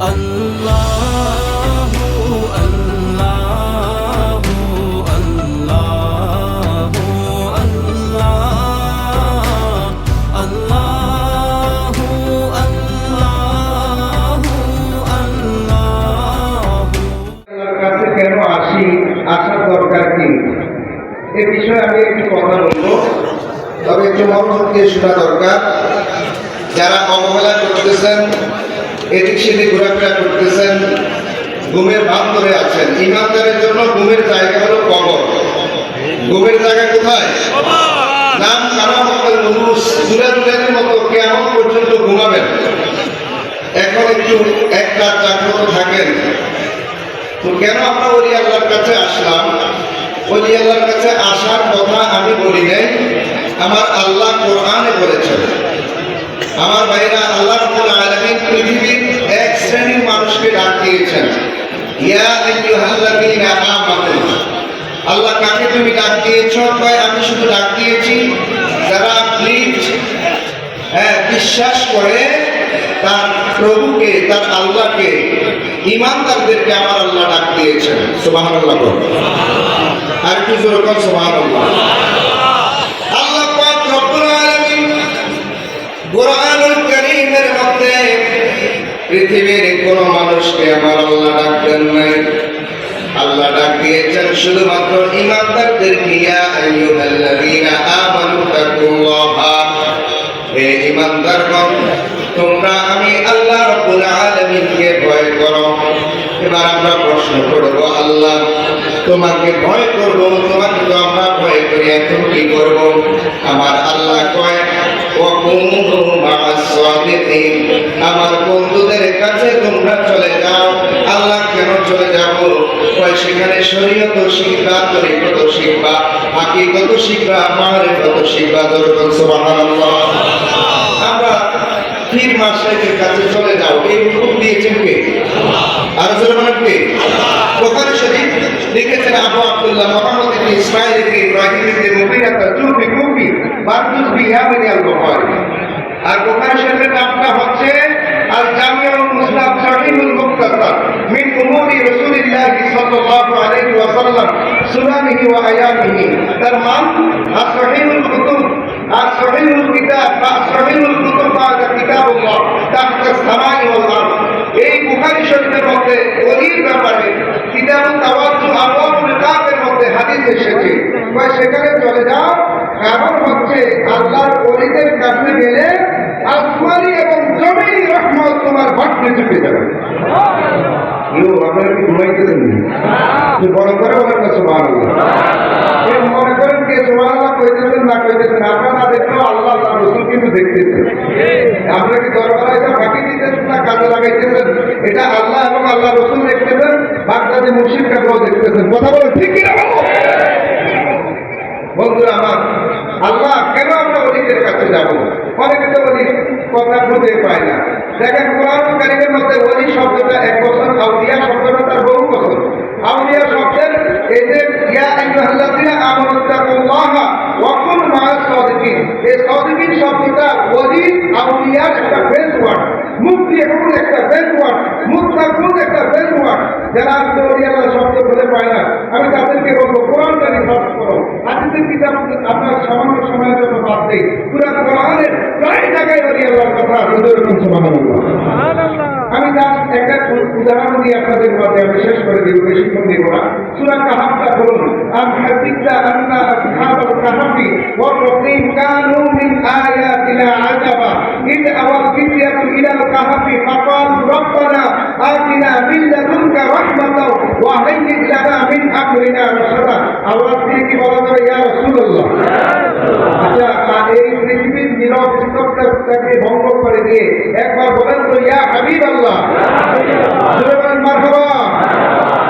আল্লাহু আল্লাহু আল্লাহু আল্লাহ আল্লাহু আল্লাহু আল্লাহু কাছে কেন আসি আসার দরকার কি এ বিষয়ে আমি একটি কথা বলব তবে একটু মনোযোগ দিয়ে শোনা দরকার যারা অবহেলা করতেছেন এদিক সেদিক ঘোরাফেরা করতেছেন, ঘুমের ভাব ধরে আছেন। ইমানদারের জন্য ঘুমের জায়গা হলো কবর। ঘুমের জায়গা কোথায়? নাম কারামতের মানুষ দুরা দুরানের মতো কেমন পর্যন্ত ঘুমাবেন? এখন একটু এক রাত জাগ্রত থাকেন। তো কেন আমরা ওলি আল্লাহর কাছে আসলাম? ওলি আল্লাহর কাছে আসার কথা আমি বলি নাই। আমার আল্লাহ কোরআনে বলেছেন। আমার ভাইরা আল্লাহ পৃথিবীর এক শ্রেণির মানুষকে ডাক দিয়েছেন। ইয়া আইয়ুহাল্লাযীনা আমানু। আল্লাহ, কাকে তুমি ডাক দিয়েছ? কয়, আমি শুধু ডাক দিয়েছি যারা প্লিজ হ্যাঁ বিশ্বাস করে তার প্রভুকে, তার আল্লাহকে ইমানদারদেরকে আমার আল্লাহ ডাক দিয়েছেন। সুবাহান আল্লাহ আর একটু জোর কর পৃথিবীর কোন মানুষকে আমার আল্লাহ ডাকবেন নাই। আল্লাহ ডাক দিয়েছেন শুধুমাত্র ইমানদারদেরকে, ইয়া আইয়ুহাল্লাযীনা আমানু তাকুল্লাহা। হে ইমানদারগণ, তোমরা আমি আল্লাহ রাব্বুল আলামিনকে ভয় করো। এবার আমরা প্রশ্ন করব, আল্লাহ, তোমাকে ভয় করব? তোমাকে তো আমরা ভয় করি, এখন কি করব? আমার আল্লাহ কয় আমার বন্ধুদের কাছে তোমরা চলে যাও, আল্লাহ কেন চলে যাব? সেখানে শরীয়ত শিখবা তরিকত শিখবা হাকিকত শিখবা মারিফত শিখবা দরকার সুবহানাল্লাহ। আমরা কাছে চলে যাও, এই দিয়েছেন কে? আর জোরে বলেন কে? বুখারী শরীফ লিখেছেন আবু আব্দুল্লাহ মুহাম্মদ ইবনে ইসমাঈল ইবনে ইব্রাহিম ইবনে মুগিরা তাজুবি কুফি বারদুস বিহা মিন আল বুখারী আর বুখারী শরীফের নামটা হচ্ছে আল জামিউল মুসনাদ সহিহুল মুক্তাসার মিন উমুরি রাসূলিল্লাহ সাল্লাল্লাহু আলাইহি ওয়াসাল্লাম সুনানিহি ওয়া আয়াতিহি তার মান আর সহিহুল কুতুব। আর সহিহুল কিতাব বা সহিহুল কুতুব বা কিতাবুল্লাহ তাহতা সামাই ওয়াল আরদ। বুখারী শরীফের মধ্যে ওলির ব্যাপারে আল্লাহর ওলিদের কাছে গেলে আসমানি এবং জমিনি রহমত তোমার ঘটনে যাবে। করে এই মনে করেন কইতেছেন আল্লাহ আল্লাহ রসুল কিন্তু দেখতেছেন আপনারা কি দরবারে আল্লাহ আল্লাহ দেখতেছেন বাগদাদি বন্ধুরা আল্লাহ কেন আমরা অলিদের কাছে যাব? অনেকে তো অলি কথা খুঁজে পায় না। দেখেন কোরআন কারিমের মধ্যে ওলি শব্দটা এক বছর, আউলিয়া শব্দটা তার বহু বছর। আউলিয়া শব্দের এই যে, ইয়া আইয়ুহাল্লাযীনা আমানু তাকুল্লাহ ওয়া কুনু মা'আস সাদিকিন এই সাদিকিন শব্দটা ওলি আউলিয়ার একটা মুক্তি এবং একটা বেস ওয়ার্ড মুত্তাকুন একটা বেস যারা আজকে শব্দ বলে পায় না। আমি তাদেরকে বলব কোরআনটা রিসার্চ করো। কিতাব আপনার সামান্য সময়ের জন্য বাদ দেই। পুরা কোরআনের প্রায় জায়গায় কথা আমি তার একটা উদাহরণ দিয়ে আপনাদের মধ্যে আমি শেষ করে দিব বেশিক্ষণ দিব না। সুরা কাহাবটা বলুন আম হাসিবতা আন্না আসহাবাল কাহাফি ওয়া রাকিম কানু মিন আয়াতিনা আওয়াল ফিতিয়াতু ইলাল কাহাফি ফাকাল রব্বানা আতিনা মিন লাদুনকা রাহমাতাও ওয়া হাইয়্যিজ লানা মিন আমরিনা রাশাদা আওয়াজ দিয়ে কি বলা যাবে ইয়া রাসূলুল্লাহ আচ্ছা এই পৃথিবীর নীরব স্তব্ধতাকে ভঙ্গ করে দিয়ে একবার বলেন তো, ইয়া হাবিব আল্লাহ মারহাবা।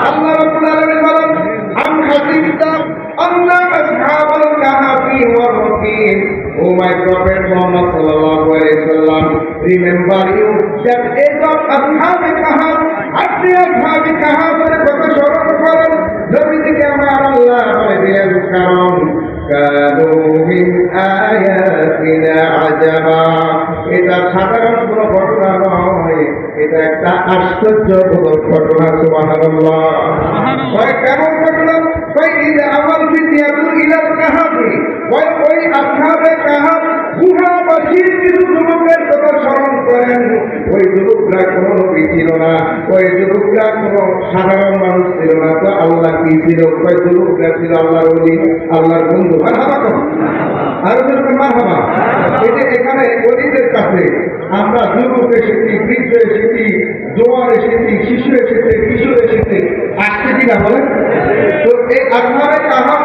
আল্লাহ রাব্বুল আলামিন বলেন আম হাসিবতা আন্না আসহাবাল কাহাফি ওয়ার রাকিম ও মাই প্রফেট মুহাম্মদ সাল্লাল্লাহু আলাইহি সাল্লাম remember you that age of আসহাবে কাহাফ আপনি আসহাবে কাহাফের কথা স্মরণ করেন নবীজিকে আমার আল্লাহ বলে দিলেন কারণ كانوا من آياتنا عجبا এটা সাধারণ কোনো ঘটনা নয় এটা একটা আশ্চর্যবোধক ঘটনা সুবহানাল্লাহ কয় কেমন ঘটনা কয় এই যে আমার ফিতিয়াতুল ইলাল কাহাফি কয় ওই আসহাবে কাহাফ গুহাবাসীর কিছু যুবকের কথা স্মরণ করেন। ওই যুবকরা কোনো নবী ছিল না, ওই যুবকরা কোনো সাধারণ মানুষ ছিল না, তো আল্লাহ কি ছিল? ওই যুবকরা ছিল আল্লাহর অলি আল্লাহর বন্ধু। মারহাবা কর আরও যেরকম মারহাবা এই এখানে অলিদের কাছে আমরা যুবক এসেছি, বৃদ্ধ এসেছি, জোয়ার এসেছি, শিশু এসেছে, কিশোর এসেছে, আসছে কিনা বলেন? তো এই কাহামের যুবকদেরকে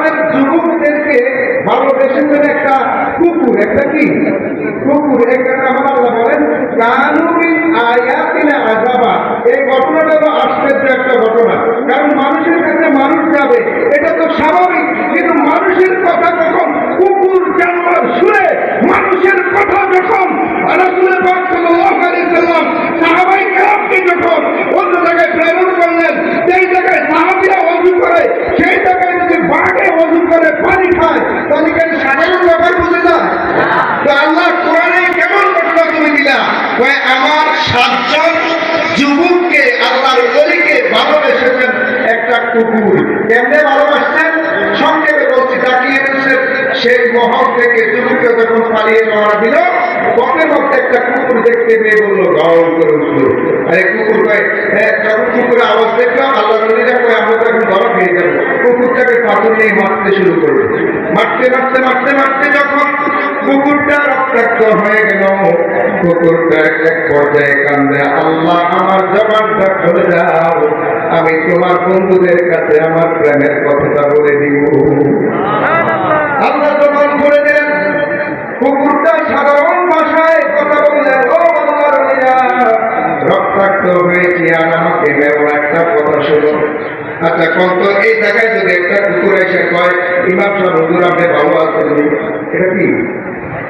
ভালোবেসেছেন একটা কুকুর, একটা কি? কুকুর, একটা আজাবা এই ঘটনাটা আশ্চর্য একটা ঘটনা। কারণ মানুষের কাছে মানুষ যাবে, এটা তো স্বাভাবিক। কিন্তু মানুষের কথা কখন কুকুর, জানোয়ার শুনে মানুষের কথা করে হয় সাধারণ ব্যাপার বুঝে না তো আল্লাহ কোরআনে কেমন ঘটনা তুমি দিলা? আমার সাতজন যুবককে, আল্লাহর ওলিকে ভালোবেসেছেন একটা কুকুর। এমনি ভালোবাসছেন? সংক্ষেপে বলছি, তাকিয়ে সেই মহল থেকে যুবককে যখন পালিয়ে যাওয়া দিল পথের মধ্যে একটা কুকুর দেখতে পেয়ে বলল গাও করে উঠল আরে কুকুর কয় হ্যাঁ যখন কুকুরের আওয়াজ দেখলাম আল্লাহ নদীরা কয় আমরা তো এখন বরফ হয়ে যাব। কুকুরটাকে পাথর নিয়ে মারতে শুরু করল। মারতে মারতে মারতে মারতে যখন কুকুরটা রক্তাক্ত হয়ে গেল কুকুরটা এক পর্যায়ে কান্দে আল্লাহ আমার জবানটা খুলে দাও আমি তোমার বন্ধুদের কাছে আমার প্রেমের কথাটা বলে দিব। আল্লাহ জবান খুলে দিলেন কুকুরটা সাধারণ ভাষায় কথা বললেন। ও আল্লাহর রক্তাক্ত হয়েছে আর আমাকে মেরো একটা কথা শুনো আচ্ছা কত এই জায়গায় যদি একটা কুকুর এসে কয়, ইমাম সাহেব, হুজুর আপনি ভালো আছেন? এটা কি?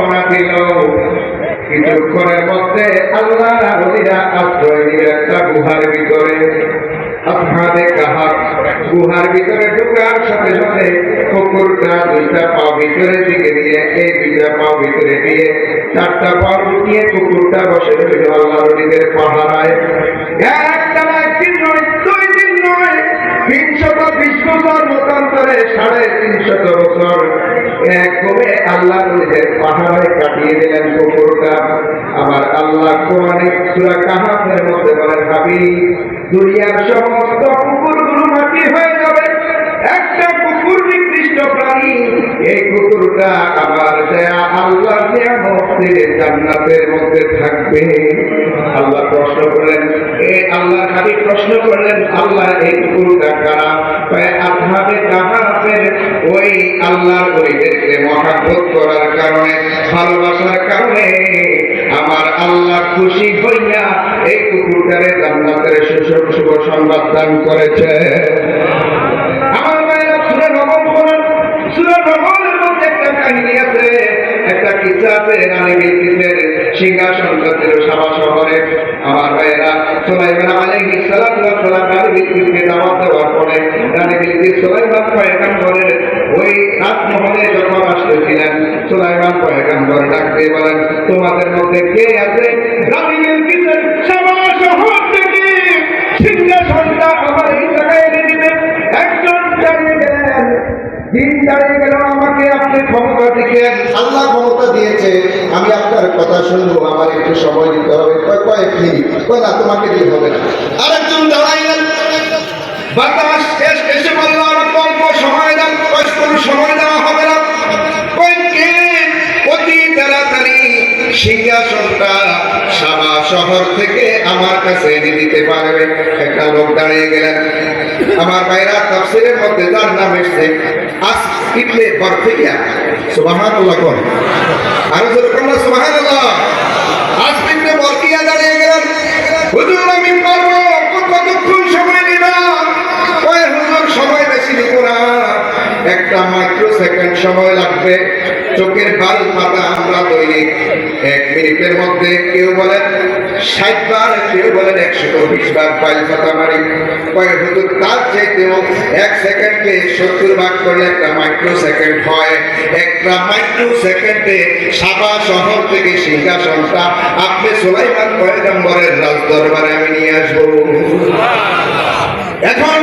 রওনা দিল। কিছুক্ষণের মধ্যে আল্লাহ ওলিরা আশ্রয় নিল একটা গুহার ভিতরে। আসহাবে কাহার গুহার ভিতরে ঢুকার সাথে সাথে কুকুরটা দুইটা পা ভিতরে দিকে দিয়ে এই দুইটা পা ভিতরে দিয়ে চারটা পা উঠিয়ে কুকুরটা বসে রইল আল্লাহ ওলিদের পাহারায়। একটা একদিন দুই দিন নয়, তিনশত বিশ মতান্তরে সাড়ে তিনশত বছর এক আল্লাহ নিজের পাহাড়ে কাটিয়ে দিলেন কুকুরটা। আমার আল্লাহ কোরআনে সুরা কাহাফের মধ্যে বলেন, হাবি, দুনিয়ার সমস্ত কুকুরগুলো মাটি হয়ে যাবে। একটা কুকুর নির্দিষ্ট প্রাণী এই কুকুরটা আমার দেয়া আল্লাহ নিয়ামতের জান্নাতের মধ্যে থাকবে। আল্লাহ প্রশ্ন করলেন, এ আল্লাহ খালি প্রশ্ন করলেন, আল্লাহ এই কুকুরটা কারা? কয় আধাবে কাহাফের ওই আল্লাহর ওইদেরকে মহাব্বত করার কারণে, ভালোবাসার কারণে আমার আল্লাহ খুশি হইয়া এই কুকুরটারে জান্নাতের শুভ সংবাদ দান করেছে আমার মায়েরা সুরে নবম করেন সুরে নবমের মধ্যে একটা কাহিনী আছে একটা কিসা আছে রানী সিংহাসনটা ছিল সাবা শহরে আমার ভাইয়েরা, সুলাইমান সালাতু ওয়াস সালাম রানী বিদ্যুৎকে দাওয়াত দেওয়ার পরে সুলাইমান পয়গম্বরের ওই যখন আসতেছিলেন, সুলাইমান পয়গম্বর ডাক দিয়ে বলেন, তোমাদের মধ্যে কে আছে? দিন দাঁড়িয়ে গেল, আমাকে আপনি ক্ষমতা দিকে আল্লাহ ক্ষমতা দিয়েছে, আমি আপনার কথা শুনব, আমার একটু সময় দিতে হবে। কয় কয়েক মিনিট? কয়, না, তোমাকে দিতে হবে না। আরেকজন দাঁড়াইলেন। বাতাস শেষ, এসে বলল আমাকে অল্প সময় দেন কোনো সময় দেওয়া হবে না। সিংহাসনটা সাবা শহর থেকে আমার কাছে এনে দিতে পারবে। একটা লোক দাঁড়িয়ে গেলেন। আমার ভাইরা তাফসিরের মধ্যে যার নাম এসছে আস ইবনে বরফিয়া। সুবহানাল্লাহ কোন? আর যেরকম না, সুবহানাল্লাহ। আস ইবনে বরফিয়া দাঁড়িয়ে গেলেন। হুজুর, আমি পারব। কতক্ষণ সময় নিবা কয়, হুজুর, সময় বেশি নিব না। একটা মাইক্রো সেকেন্ড সময় লাগবে। চোখের বাল পাতা আমরা দৈনিক এক মিনিটের মধ্যে কেউ বলেন ষাট বার কেউ বলেন একশো চব্বিশ বার ফাইল পাতা মারি। কয়, হুজুর, তার চাইতেও এক সেকেন্ডে সত্তর ভাগ করলে একটা মাইক্রো সেকেন্ড হয়। একটা মাইক্রো সেকেন্ডে সাবা শহর থেকে সিংহাসনটা আপনি সোলাইমান পয়গম্বরের রাজ দরবারে আমি নিয়ে আসব। এখন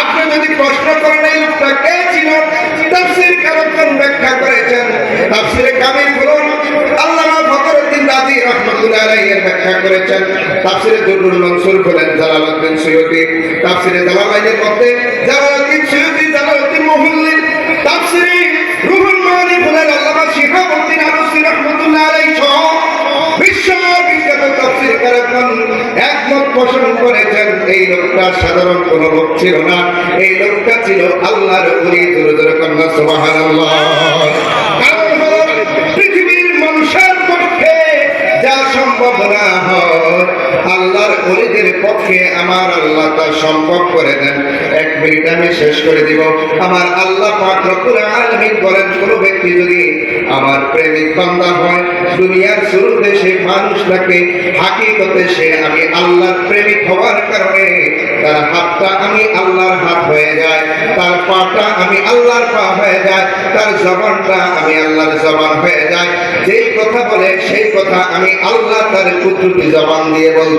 আপনি যদি প্রশ্ন করেন, এই লোকটা কে ছিল? তাফসীর কারণ ব্যাখ্যা করেছেন রহমাতুল্লাহ আলাইহি এর ব্যাখ্যা করেছেন। তাফসীরে দুরুল মনসুর বলেন, জালালউদ্দিন সৈয়দী। তাফসীরে জালালাইনের মধ্যে জালালউদ্দিন সৈয়দী, জালালউদ্দিন মুহল্লি। তাফসীরে রুহুল মানি বলেন, আল্লামা শিহাবুদ্দিন আলুসি রহমাতুল্লাহ আলাইহি সহ বিশ্বময় বিখ্যাত তাফসীর একমত পোষণ করেছেন, এই লোকটা সাধারণ কোন লোক ছিল না। এই লোকটা ছিল আল্লাহর ওলি জোরে কন্যা, সুবহানাল্লাহ। সম্ভব না হয়। আল্লাহর ওলিদের পক্ষে আমার আল্লাহ তা সম্ভব করে দেন। এক মিনিট আমি শেষ করে দিব। আমার আল্লাহ পাক রব্বুল আলামিন বলেন, কোন ব্যক্তি যদি আমার প্রেমিক বান্দা হয়, দুনিয়ার শুরুতে সে মানুষটাকে হাকিকতে সে আমি আল্লাহর প্রেমিক হওয়ার কারণে তার হাতটা আমি আল্লাহর হাত হয়ে যায়, তার পাটা আমি আল্লাহর পা হয়ে যায়, তার জবানটা আমি আল্লাহর জবান হয়ে যায়। যেই কথা বলে, সেই কথা আমি আল্লাহ তার কুতুবি জবান দিয়ে বলব